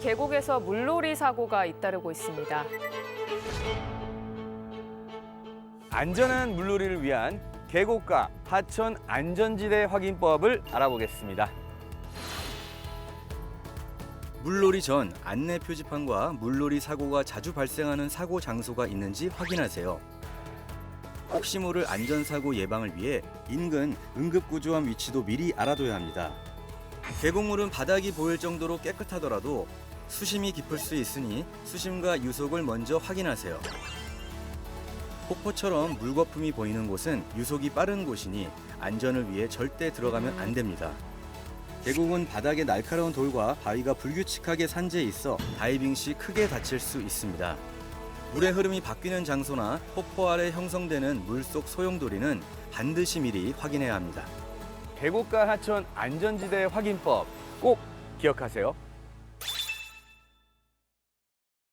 계곡에서 물놀이 사고가 잇따르고 있습니다. 안전한 물놀이를 위한 계곡과 하천 안전지대 확인법을 알아보겠습니다. 물놀이 전 안내 표지판과 물놀이 사고가 자주 발생하는 사고 장소가 있는지 확인하세요. 혹시 모를 안전사고 예방을 위해 인근 응급구조함 위치도 미리 알아둬야 합니다. 계곡물은 바닥이 보일 정도로 깨끗하더라도 수심이 깊을 수 있으니 수심과 유속을 먼저 확인하세요. 폭포처럼 물 거품이 보이는 곳은 유속이 빠른 곳이니 안전을 위해 절대 들어가면 안 됩니다. 계곡은 바닥에 날카로운 돌과 바위가 불규칙하게 산재해 있어 다이빙 시 크게 다칠 수 있습니다. 물의 흐름이 바뀌는 장소나 폭포 아래 형성되는 물속 소용돌이는 반드시 미리 확인해야 합니다. 계곡과 하천 안전지대 확인법 꼭 기억하세요.